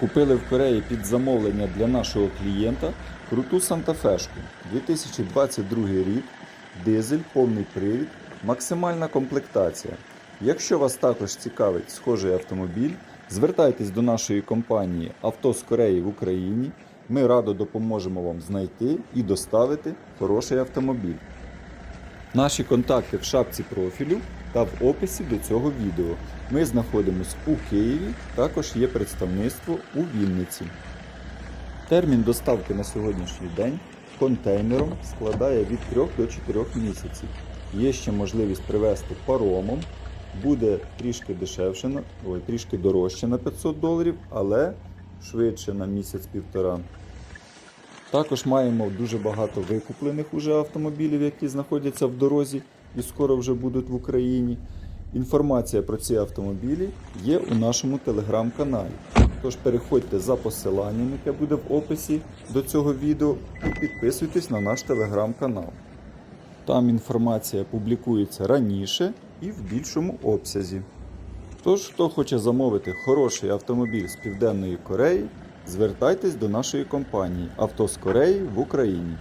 Купили в Кореї під замовлення для нашого клієнта круту Сантафешку 2022 рік, дизель, повний привід, максимальна комплектація. Якщо вас також цікавить схожий автомобіль, звертайтесь до нашої компанії Авто з Кореї в Україні. Ми радо допоможемо вам знайти і доставити хороший автомобіль. Наші контакти в шапці профілю та в описі до цього відео. Ми знаходимося у Києві, також є представництво у Вінниці. Термін доставки на сьогоднішній день контейнером складає від 3 до 4 місяців. Є ще можливість привезти паромом, буде трішки дешевше, ой, трішки дорожче на 500 доларів, але швидше на місяць-півтора. Також маємо дуже багато викуплених уже автомобілів, які знаходяться в дорозі і скоро вже будуть в Україні. Інформація про ці автомобілі є у нашому телеграм-каналі. Тож переходьте за посиланням, яке буде в описі до цього відео, і підписуйтесь на наш телеграм-канал. Там інформація публікується раніше і в більшому обсязі. Тож, хто хоче замовити хороший автомобіль з Південної Кореї, звертайтесь до нашої компанії Авто з Кореї в Україні.